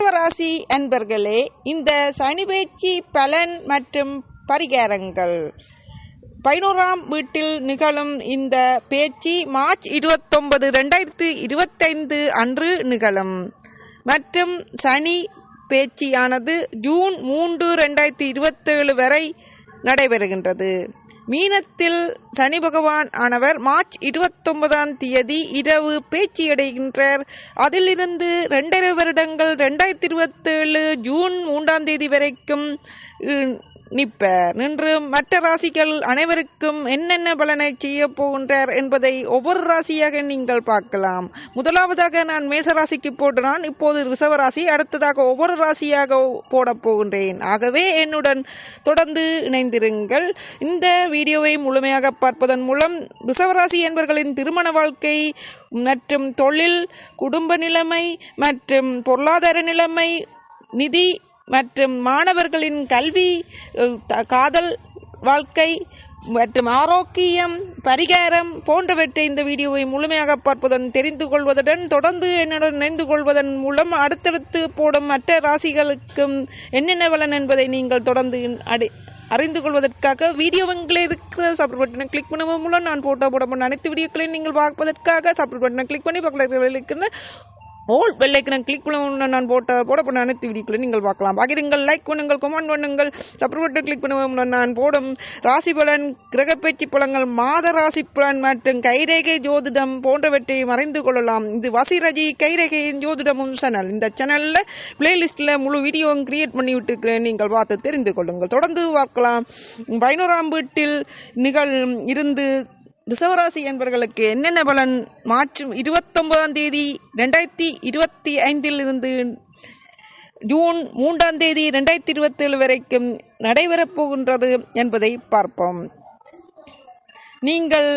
ராசி அன்பர்களே இந்த சனி பயிற்சி பலன் மற்றும் பரிகாரங்கள். பதினோராம் வீட்டில் நிகழும் இந்த பேச்சு மார்ச் இருபத்தொன்பது ரெண்டாயிரத்து இருபத்தைந்து அன்று நிகழும். மற்றும் சனி பேச்சியானது ஜூன் மூன்று ரெண்டாயிரத்தி இருபத்தேழு வரை நடைபெறுகின்றது. மீனத்தில் சனி பகவான் ஆனவர் மார்ச் இருபத்தொன்பதாம் தேதி இரவு பேச்சியடைகின்றார். அதிலிருந்து ரெண்டரை வருடங்கள் ரெண்டாயிரத்தி இருபத்தேழு ஜூன் மூன்றாம் தேதி வரைக்கும் நிற்பர் நின்று மற்ற ராசிகள் அனைவருக்கும் என்னென்ன பலனை செய்ய போகின்றார் என்பதை ஒவ்வொரு ராசியாக நீங்கள் பார்க்கலாம். முதலாவதாக நான் மேச ராசிக்கு போடுறான். இப்போது ரிஷப ராசி அடுத்ததாக ஒவ்வொரு ராசியாக போட போகின்றேன். ஆகவே என்னுடன் தொடர்ந்து இணைந்திருங்கள். இந்த வீடியோவை முழுமையாக பார்ப்பதன் மூலம் ரிஷபராசி என்பவர்களின் திருமண வாழ்க்கை மற்றும் தொழில் குடும்ப நிலைமை மற்றும் பொருளாதார நிலைமை நிதி மற்றும் மாணவர்களின் கல்வி த- காதல் வாழ்க்கை மற்றும் ஆரோக்கியம் பரிகாரம் போன்றவற்றை இந்த வீடியோவை முழுமையாக பார்ப்பதுடன் தெரிந்து கொள்வதுடன் தொடர்ந்து என்னுடன் இணைந்து கொள்வதன் மூலம் அடுத்தடுத்து போடும் மற்ற ராசிகளுக்கும் என்னென்ன பலன் என்பதை நீங்கள் தொடர்ந்து அடி அறிந்து கொள்வதற்காக வீடியோவங்களே இருக்கிற சப்ஸ்கிரைப் பட்டனை கிளிக் பண்ணுவதன் மூலம் நான் போட்டோ போட அனைத்து வீடியோக்களையும் நீங்கள் பார்ப்பதற்காக சப்ஸ்கிரைப் பட்டனை கிளிக் பண்ணி பக்கத்தில் இருக்கிற ஓல் பெல்லைக்கனை கிளிக் பண்ண நான் போட்ட போட பண்ண அனைத்து வீடியோக்களை நீங்கள் பார்க்கலாம். பகிருங்கள் லைக் பண்ணுங்கள் கமெண்ட் பண்ணுங்கள் சப்ஸ்கிரைப் பட்டன் கிளிக் பண்ணுவோம் நான் போடும் ராசி பலன் கிரகப்பேச்சு பலங்கள் மாத ராசி பலன் மற்றும் கைரேகை ஜோதிடம் போன்றவற்றை மறைந்து கொள்ளலாம். இது வசிரஜி கைரேகையின் ஜோதிடமும் சேனல் இந்த சேனலில் பிளேலிஸ்ட்ல முழு வீடியோவும் கிரியேட் பண்ணி விட்டுருக்கிறேன். நீங்கள் பார்த்து தெரிந்து கொள்ளுங்கள். தொடர்ந்து பார்க்கலாம். பதினோராம் வீட்டில் நிகழ் இருந்து ரிசவராசி என்பவர்களுக்கு என்னென்ன பலன்? மார்ச் இருபத்தொன்பதாம் தேதி ரெண்டாயிரத்தி இருபத்தி ஐந்தில் இருந்து ஜூன் மூன்றாம் தேதி ரெண்டாயிரத்தி இருபத்தேழு வரைக்கும் நடைபெறப் போகின்றது என்பதை பார்ப்போம். நீங்கள்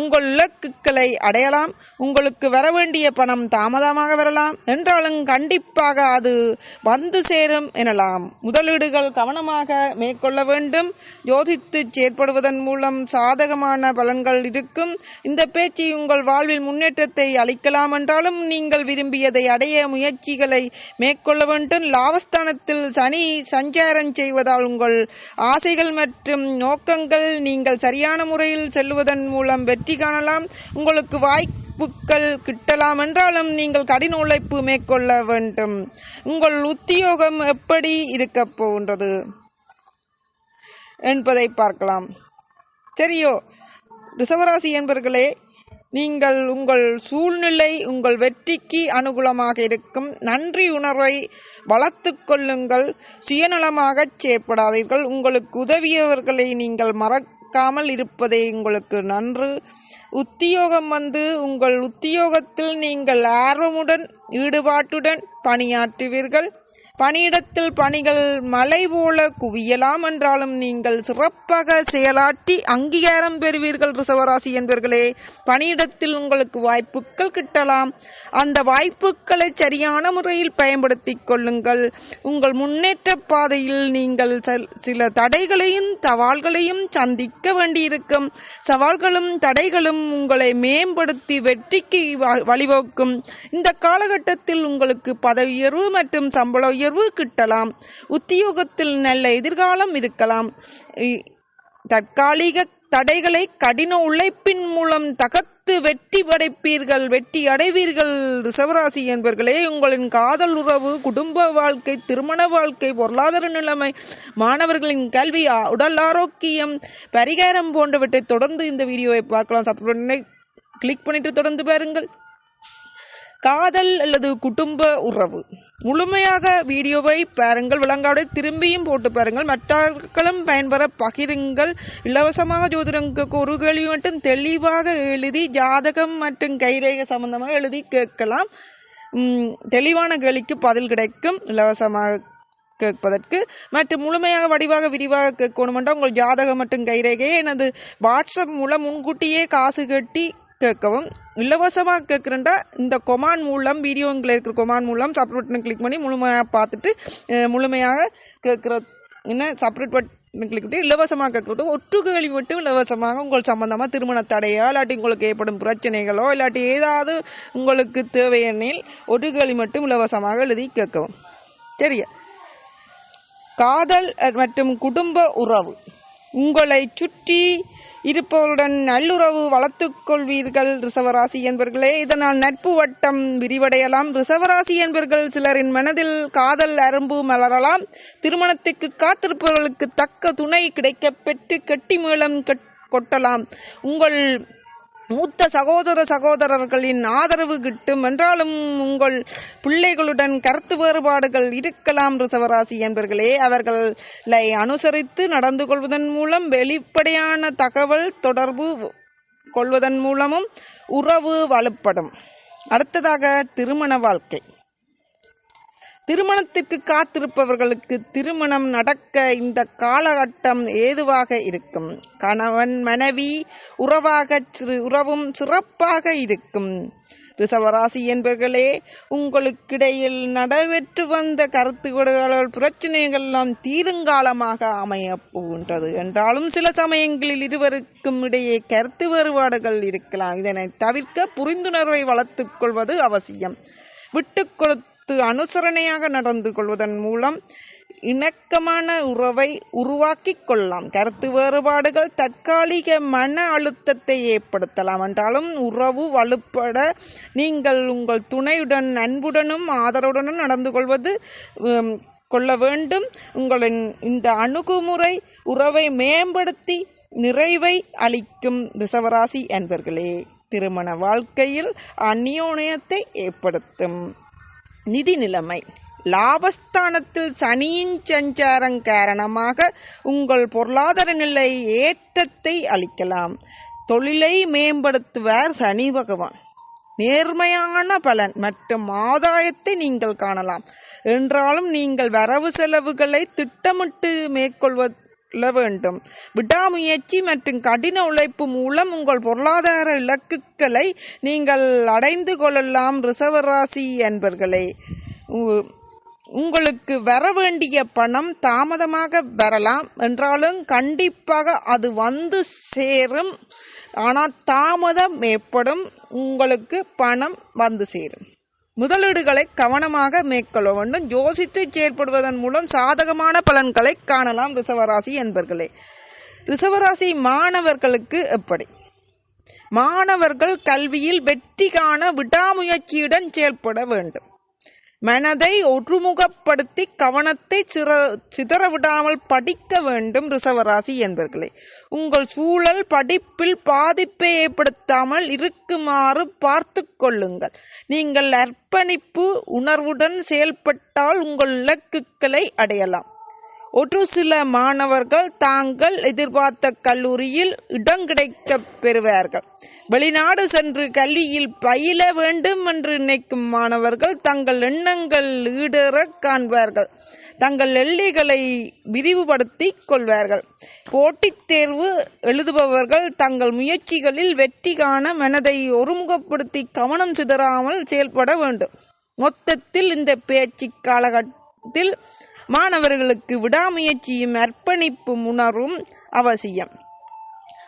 உங்கள் இலக்குகளை அடையலாம். உங்களுக்கு வர வேண்டிய பணம் தாமதமாக வரலாம். என்றாலும் கண்டிப்பாக அது வந்து சேரும் எனலாம். முதலீடுகள் கவனமாக மேற்கொள்ள வேண்டும். யோசித்து செயற்படுவதன் மூலம் சாதகமான பலன்கள் இருக்கும். இந்த பேச்சு உங்கள் வாழ்வில் முன்னேற்றத்தை அளிக்கலாம் என்றாலும் நீங்கள் விரும்பியதை அடைய முயற்சிகளை மேற்கொள்ள வேண்டும். லாபஸ்தானத்தில் சனி சஞ்சாரம் செய்வதால் உங்கள் ஆசைகள் மற்றும் நோக்கங்கள் நீங்கள் சரியான முறையில் செல்வதன் மூலம் வெற்றி காணலாம். உங்களுக்கு வாய்ப்புகள் கிட்டலாம் என்றாலும் நீங்கள் கடின உழைப்பு மேற்கொள்ள வேண்டும். உங்கள் உத்தியோகம் எப்படி இருக்கப் போகின்றது என்பதை பார்க்கலாம். சரியோ ரிசவராசி என்பர்களே நீங்கள் உங்கள் சூழ்நிலை உங்கள் வெற்றிக்கு அனுகூலமாக இருக்கும். நன்றி உணர்வை வளர்த்து கொள்ளுங்கள். சுயநலமாக செயற்படாதீர்கள். உங்களுக்கு உதவியவர்களை நீங்கள் மறக்காமல் இருப்பதே உங்களுக்கு நன்று. உத்தியோகம் வந்து உங்கள் உத்தியோகத்தில் நீங்கள் ஆர்வமுடன் ஈடுபாட்டுடன் பணியாற்றுவீர்கள். பணியிடத்தில் பணிகள் மலை போல குவியலாம் என்றாலும் நீங்கள் சிறப்பாக செயலாற்றி அங்கீகாரம் பெறுவீர்கள் ரிசவராசி என்பர்களே. பணியிடத்தில் உங்களுக்கு வாய்ப்புகள் கிட்டலாம். அந்த வாய்ப்புகளை சரியான முறையில் பயன்படுத்திக் கொள்ளுங்கள். உங்கள் முன்னேற்ற பாதையில் நீங்கள் சில தடைகளையும் சவால்களையும் சந்திக்க வேண்டியிருக்கும். சவால்களும் தடைகளும் உங்களை மேம்படுத்தி வெற்றிக்கு வ- வழிவகுக்கும். இந்த காலகட்டத்தில் உங்களுக்கு பதவி மற்றும் சம்பள உயர்வு கிட்டலாம். உத்தியோகத்தில் நல்ல எதிர்காலம் இருக்கலாம். தற்காலிக தடைகளை கடின உழைப்பின் மூலம் தகர்த்து வெற்றி படைப்பீர்கள் வெற்றி அடைவீர்கள். ரிஷவராசி என்பவர்களே உங்களின் காதல் உறவு குடும்ப வாழ்க்கை திருமண வாழ்க்கை பொருளாதார நிலைமை மாணவர்களின் கல்வி உடல் ஆரோக்கியம் பரிகாரம் போன்றவற்றை தொடர்ந்து இந்த வீடியோவை பார்க்கலாம். சப்ஸ்கிரைப் கிளிக் பண்ணிட்டு தொடர்ந்து பாருங்கள். காதல் அல்லது குடும்ப உறவு. முழுமையாக வீடியோவை பாருங்கள் விளங்காவிட திரும்பியும் போட்டு பாருங்கள். மற்றவர்களும் பயன்பெற பகிருங்கள். இலவசமாக ஜோதிடங்களுக்கு ஒரு கேள்வி மட்டும் தெளிவாக எழுதி ஜாதகம் மற்றும் கைரேகை சம்பந்தமாக எழுதி கேட்கலாம். தெளிவான கேள்விக்கு பதில் கிடைக்கும். இலவசமாக கேட்பதற்கு. மற்றும் முழுமையாக வடிவாக விரிவாக கேட்கணுமென்றால் உங்கள் ஜாதகம் மற்றும் கைரேகையை எனது வாட்ஸ்அப் மூலம் முன்கூட்டியே காசு கட்டி கேட்கவும் இலவசமாக கேட்குறேன்டா இந்த கொமான் மூலம் வீடியோங்களில் இருக்கிற கொமான் மூலம் சப்ரேட் பட்டன் கிளிக் பண்ணி முழுமையாக பார்த்துட்டு முழுமையாக கேட்குற என்ன சப்ரேட் பட் இலவசமாக கேட்குறதும் ஒற்று கேள்வி மட்டும் இலவசமாக உங்கள் சம்பந்தமாக திருமண தடையோ இல்லாட்டி உங்களுக்கு ஏற்படும் பிரச்சனைகளோ இல்லாட்டி ஏதாவது உங்களுக்கு தேவையெனில் ஒரு கேள்வி மட்டும் இலவசமாக எழுதி கேட்கவும். சரியா? காதல் மற்றும் குடும்ப உறவு. உங்களை சுற்றி இருப்பவருடன் நல்லுறவு வளர்த்துக் கொள்வீர்கள் ரிசவராசி என்பர்களே. இதனால் நட்பு வட்டம் விரிவடையலாம். ரிசவராசி என்பர்கள் சிலரின் மனதில் காதல் அரும்பு மலரலாம். திருமணத்துக்கு காத்திருப்பவர்களுக்கு தக்க துணை கிடைக்கப்பெற்று கெட்டி மேளம் கட்- கொட்டலாம். உங்கள் மூத்த சகோதர சகோதரர்களின் ஆதரவு கிட்டும் என்றாலும் உங்கள் பிள்ளைகளுடன் கருத்து வேறுபாடுகள் இருக்கலாம் ரிசவராசி என்பர்களே. அவர்களை அனுசரித்து நடந்து கொள்வதன் மூலம் வெளிப்படையான தகவல் தொடர்பு கொள்வதன் மூலமும் உறவு வலுப்படும். அடுத்ததாக திருமண வாழ்க்கை. திருமணத்திற்கு காத்திருப்பவர்களுக்கு திருமணம் நடக்க இந்த காலகட்டம் ஏதுவாக இருக்கும். கணவன் மனைவி உறவாக சிறு உறவும் சிறப்பாக இருக்கும். ரிசவராசி என்பர்களே உங்களுக்கிடையில் நடைபெற்று வந்த கருத்துக்கொடுகள் பிரச்சனைகள் எல்லாம் தீருங்காலமாக அமையப் போகின்றது. என்றாலும் சில சமயங்களில் இருவருக்கும் இடையே கருத்து வேறுபாடுகள் இருக்கலாம். இதனை தவிர்க்க புரிந்துணர்வை வளர்த்துக் கொள்வது அவசியம். விட்டு கொடுத்து அனுசரணையாக நடந்து கொள்வதன் மூலம் இணக்கமான உறவை உருவாக்கிக் கொள்ளலாம். கருத்து வேறுபாடுகள் தற்காலிக மன அழுத்தத்தை ஏற்படுத்தலாம். என்றாலும் உறவு வலுப்பட நீங்கள் உங்கள் துணையுடன் அன்புடனும் ஆதரவுடனும் நடந்து கொள்வது கொள்ள வேண்டும். உங்களின் இந்த அணுகுமுறை உறவை மேம்படுத்தி நிறைவை அளிக்கும் ரிசவராசி என்பர்களே திருமண வாழ்க்கையில் அந்யோன்யத்தை ஏற்படுத்தும். நிதி நிலைமை லாபஸ்தானத்தில் சனியின் சஞ்சாரம் காரணமாக உங்கள் பொருளாதார நிலை ஏற்றத்தை அளிக்கலாம். தொழிலை மேம்படுத்துவார் சனி பகவான். நேர்மையான பலன் மற்றும் ஆதாயத்தை நீங்கள் காணலாம். என்றாலும் நீங்கள் வரவு செலவுகளை திட்டமிட்டு மேற்கொள்வ வேண்டும். விடாமுயற்சி மற்றும் கடின உழைப்பு மூலம் உங்கள் பொருளாதார இலக்குகளை நீங்கள் அடைந்து கொள்ளலாம் ரிசவராசி என்பர்களே. உ- உங்களுக்கு வர வேண்டிய பணம் தாமதமாக வரலாம். என்றாலும் கண்டிப்பாக அது வந்து சேரும். ஆனால் தாமதம் ஏற்படும். உங்களுக்கு பணம் வந்து சேரும். முதலீடுகளை கவனமாக மேற்கொள்ள வேண்டும். யோசித்து செயற்படுவதன் மூலம் சாதகமான பலன்களை காணலாம் ரிசவராசி என்பர்களே. ரிசவராசி மாணவர்களுக்கு எப்படி? மாணவர்கள் கல்வியில் வெற்றி காண விடாமுயற்சியுடன் செயல்பட வேண்டும். மனதை ஒற்றுமுகப்படுத்தி கவனத்தை சிற சிதறவிடாமல் படிக்க வேண்டும் ரிசவராசி என்பர்களே. உங்கள் சூழல் படிப்பில் பாதிப்பை ஏற்படுத்தாமல் இருக்குமாறு பார்த்து கொள்ளுங்கள். நீங்கள் அர்ப்பணிப்பு உணர்வுடன் செயல்பட்டால் உங்கள் இலக்குகளை அடையலாம். ஒரு சில மாணவர்கள் தாங்கள் எதிர்பார்த்த கல்லூரியில் இடம் கிடைக்க பெறுவார்கள். வெளிநாடு சென்று கல்வியில் பயில வேண்டும் என்று நினைக்கும் மாணவர்கள் தங்கள் எண்ணங்கள் ஈடேறக் காண்பார்கள். தங்கள் எல்லைகளை விரிவுபடுத்தி கொள்வார்கள். போட்டித் தேர்வு எழுதுபவர்கள் தங்கள் முயற்சிகளில் வெற்றி காண மனதை ஒருமுகப்படுத்தி கவனம் சிதறாமல் செயல்பட வேண்டும். மொத்தத்தில் இந்த பேச்சு காலகட்டம் காலகட்டத்தில் மாணவர்களுக்கு விடாமுயற்சியும் அர்ப்பணிப்பு உணர்வும் அவசியம்.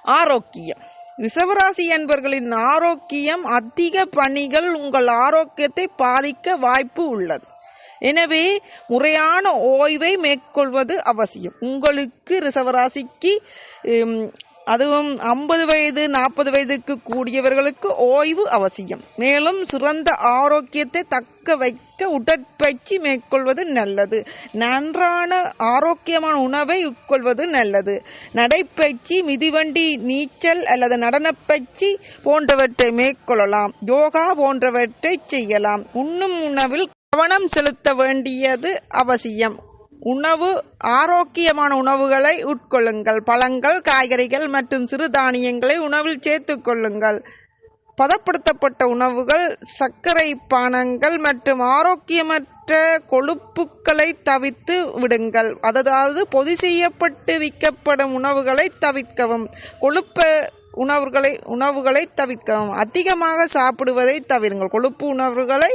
ஆரோக்கியம். ரிசவராசி என்பவர்களின் ஆரோக்கியம் அதிக பணிகள் உங்கள் ஆரோக்கியத்தை பாதிக்க வாய்ப்பு உள்ளது. எனவே முறையான ஓய்வை மேற்கொள்வது அவசியம். உங்களுக்கு ரிசவராசிக்கு அதுவும் ஐம்பது வயது நாற்பது வயதுக்கு கூடியவர்களுக்கு ஓய்வு அவசியம். மேலும் சிறந்த ஆரோக்கியத்தை தக்க வைக்க உடற்பயிற்சி மேற்கொள்வது நல்லது. நன்றான ஆரோக்கியமான உணவை உட்கொள்வது நல்லது. நடைப்பயிற்சி மிதிவண்டி நீச்சல் அல்லது நடனப்பயிற்சி போன்றவற்றை மேற்கொள்ளலாம். யோகா போன்றவற்றை செய்யலாம். உண்ணும் உணவில் கவனம் செலுத்த வேண்டியது அவசியம். உணவு ஆரோக்கியமான உணவுகளை உட்கொள்ளுங்கள். பழங்கள் காய்கறிகள் மற்றும் சிறுதானியங்களை உணவில் சேர்த்துக் கொள்ளுங்கள். பதப்படுத்தப்பட்ட உணவுகள் சர்க்கரை பானங்கள் மற்றும் ஆரோக்கியமற்ற கொழுப்புக்களை தவிர்த்து விடுங்கள். அதாவது பொது செய்யப்பட்டு விற்கப்படும் உணவுகளை தவிர்க்கவும். கொழுப்ப உணவுகளை உணவுகளை தவிர்க்கவும். அதிகமாக சாப்பிடுவதை தவிருங்கள். கொழுப்பு உணவுகளை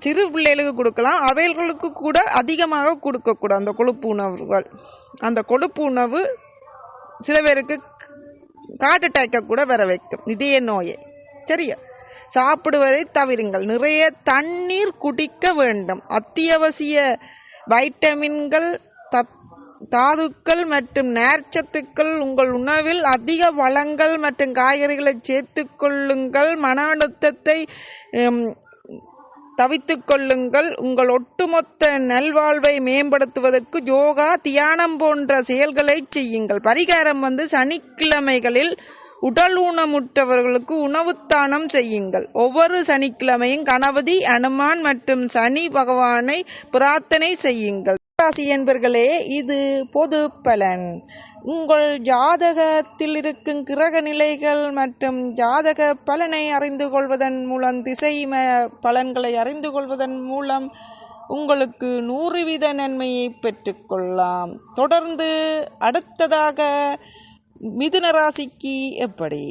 சிறு பிள்ளைகளுக்கு கொடுக்கலாம். அவைகளுக்கு கூட அதிகமாக கொடுக்கக்கூடாது. அந்த கொழுப்பு உணவுகள். அந்த கொழுப்பு உணவு சில பேருக்கு காட்டு அட்டாக்க கூட வர வைக்கும். இதய நோயை. சரியா? சாப்பிடுவதை தவிருங்கள். நிறைய தண்ணீர் குடிக்க வேண்டும். அத்தியாவசிய வைட்டமின்கள் தத் தாதுக்கள் மற்றும் நேர்ச்சத்துக்கள் உங்கள் உணவில் அதிக வளங்கள் மற்றும் காய்கறிகளை சேர்த்து கொள்ளுங்கள். மன அழுத்தத்தை தவித்துக் கொள்ளுங்கள். உங்கள் ஒட்டுமொத்த நல்வாழ்வை மேம்படுத்துவதற்கு யோகா தியானம் போன்ற செயல்களை செய்யுங்கள். பரிகாரம் வந்து சனிக்கிழமைகளில் உடல் ஊனமுற்றவர்களுக்கு உணவுத்தானம் செய்யுங்கள். ஒவ்வொரு சனிக்கிழமையும் கணபதி அனுமான் மற்றும் சனி பகவானை பிரார்த்தனை செய்யுங்கள். மேஷராசி என்பர்களே இது பொது பலன். உங்கள் ஜாதகத்தில் இருக்கும் கிரக நிலைகள் மற்றும் ஜாதக பலனை அறிந்து கொள்வதன் மூலம் திசை ம- பலன்களை அறிந்து கொள்வதன் மூலம் உங்களுக்கு நூறு வீத நன்மையை பெற்றுக்கொள்ளலாம் தொடர்ந்து அடுத்ததாக மிதுன ராசிக்கு எப்படி?